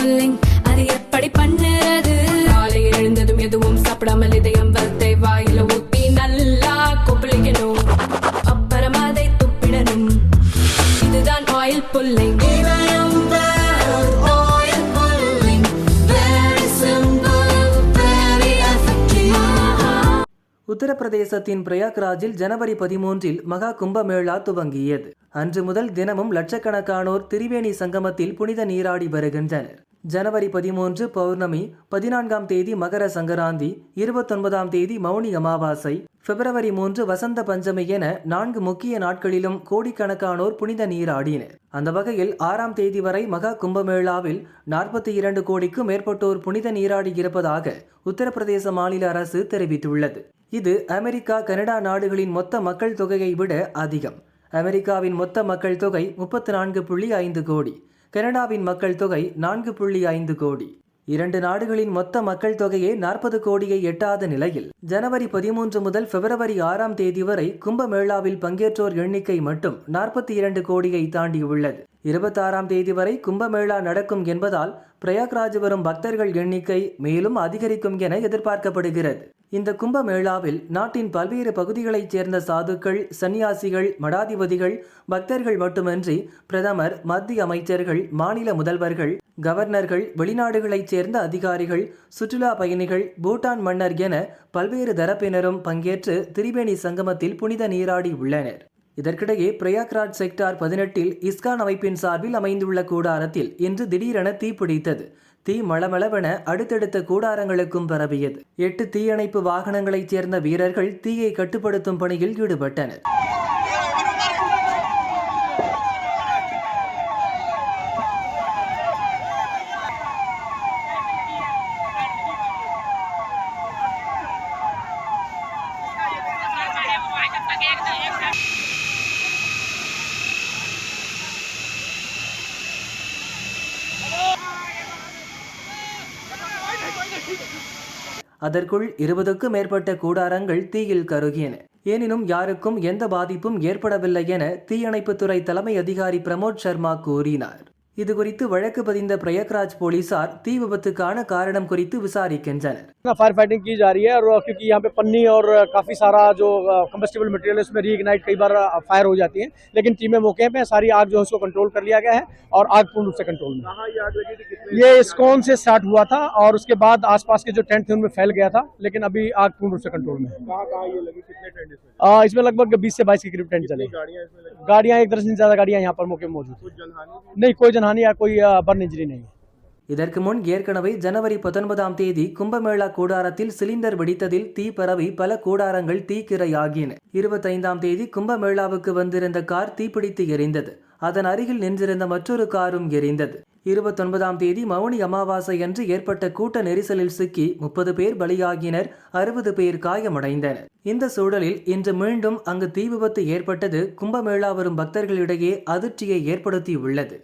Pulling அது எப்படி பண்ணுறது? காலை எழுந்ததும் எதுவும் சாப்பிடாமல் இதயம் வளர்த்தை வாயில ஊத்தி நல்லா கொப்பளிக்கணும். அப்புறம் அதை துப்பிடணும். இதுதான் ஆயில் புல்லிங் உத்தரப்பிரதேசத்தின் பிரயாக்ராஜில் ஜனவரி பதிமூன்றில் மகா கும்பமேளா துவங்கியது. அன்று முதல் தினமும் லட்சக்கணக்கானோர் திரிவேணி சங்கமத்தில் புனித நீராடி வருகின்றனர். ஜனவரி பதிமூன்று பௌர்ணமி பதினான்காம் தேதி மகர சங்கராந்தி இருபத்தொன்பதாம் தேதி மௌனி அமாவாசை பிப்ரவரி மூன்று வசந்த பஞ்சமி என நான்கு முக்கிய நாட்களிலும் கோடிக்கணக்கானோர் புனித நீராடினர். அந்த வகையில் ஆறாம் தேதி வரை மகா கும்பமேளாவில் நாற்பத்தி இரண்டு கோடிக்கும் மேற்பட்டோர் புனித நீராடி இருப்பதாக உத்தரப்பிரதேச மாநில அரசு தெரிவித்துள்ளது. இது அமெரிக்கா கனடா நாடுகளின் மொத்த மக்கள் தொகையை விட அதிகம். அமெரிக்காவின் மொத்த மக்கள் தொகை முப்பத்தி நான்கு புள்ளி ஐந்து கோடி. கனடாவின் மக்கள் தொகை நான்கு புள்ளி ஐந்து கோடி. இரண்டு நாடுகளின் மொத்த மக்கள் தொகையே நாற்பது கோடியை எட்டாத நிலையில். ஜனவரி பதிமூன்று முதல் பிப்ரவரி ஆறாம் தேதி வரை கும்பமேளாவில் பங்கேற்றோர் எண்ணிக்கை மட்டும் நாற்பத்தி இரண்டு கோடியை தாண்டியுள்ளது. இருபத்தாறாம் தேதி வரை கும்பமேளா நடக்கும் என்பதால் பிரயாக்ராஜ் வரும் பக்தர்கள் எண்ணிக்கை மேலும் அதிகரிக்கும் என எதிர்பார்க்கப்படுகிறது. இந்த கும்பமேளாவில் நாட்டின் பல்வேறு பகுதிகளைச் சேர்ந்த சாதுக்கள் சன்னியாசிகள் மடாதிபதிகள் பக்தர்கள் மட்டுமன்றி பிரதமர் மத்திய அமைச்சர்கள் மாநில முதல்வர்கள் கவர்னர்கள் வெளிநாடுகளைச் சேர்ந்த அதிகாரிகள் சுற்றுலா பயணிகள் பூட்டான் மன்னர் என பல்வேறு தரப்பினரும் பங்கேற்று திரிவேணி சங்கமத்தில் புனித நீராடி உள்ளனர். இதற்கிடையே பிரயாக்ராஜ் செக்டார் பதினெட்டில் இஸ்கான் அமைப்பின் சார்பில் அமைந்துள்ள கூடாரத்தில் இன்று திடீரென தீப்பிடித்தது. தீ மளமளவென அடுத்தடுத்த கூடாரங்களுக்கும் பரவியது. எட்டு தீயணைப்பு வாகனங்களைச் சேர்ந்த வீரர்கள் தீயை கட்டுப்படுத்தும் பணியில் ஈடுபட்டனர். அதற்குள் இருபதுக்கும் மேற்பட்ட கூடாரங்கள் தீயில் கருகியன. எனினும் யாருக்கும் எந்த பாதிப்பும் ஏற்படவில்லை என தீயணைப்புத்துறை தலைமை அதிகாரி பிரமோத் சர்மா கூறினார். இதுகுறித்து வழக்கு பதிந்த பிரயக்ராஜ் போலீசார் தீ விபத்துக்கான காரணம் குறித்து விசாரிக்கின்றனர் फायर फाइटिंग की जा रही है और क्योंकि यहाँ पे पन्नी और काफी सारा जो कंबस्टेबल मटेरियल है उसमें रीइग्नाइट कई बार फायर हो जाती है लेकिन टीमें मौके पे हैं, सारी आग जो है उसको कंट्रोल कर लिया गया है और आग पूर्ण रूप से कंट्रोल में ये स्कॉन से स्टार्ट हुआ था और उसके बाद आसपास के जो टेंट थे उनमें फैल गया था लेकिन अभी आग पूर्ण रूप से कंट्रोल में है आ, इसमें लगभग 20 से 22 के करीब टेंट चले गाड़ियां एक दर्जन से ज्यादा गाड़ियां यहाँ पर मौके पे मौजूद हैं। नहीं कोई जनहानि या कोई बर्न इंजरी नहीं है இதற்கு முன் ஏற்கனவே ஜனவரி பத்தொன்பதாம் தேதி கும்பமேளா கூடாரத்தில் சிலிண்டர் வெடித்ததில் தீ பரவி பல கூடாரங்கள் தீக்கிரையாகின இருபத்தைந்தாம் தேதி கும்பமேளாவுக்கு வந்திருந்த கார் தீப்பிடித்து எரிந்தது அதன் அருகில் நின்றிருந்த மற்றொரு காரும் எரிந்தது இருபத்தொன்பதாம் தேதி மௌனி அமாவாசை அன்று ஏற்பட்ட கூட்ட நெரிசலில் சிக்கி முப்பது பேர் பலியாகினர் அறுபது பேர் காயமடைந்தனர் இந்த சூழலில் இன்று மீண்டும் அங்கு தீ விபத்து ஏற்பட்டது கும்பமேளா வரும் பக்தர்களிடையே அதிர்ச்சியை ஏற்படுத்தியுள்ளது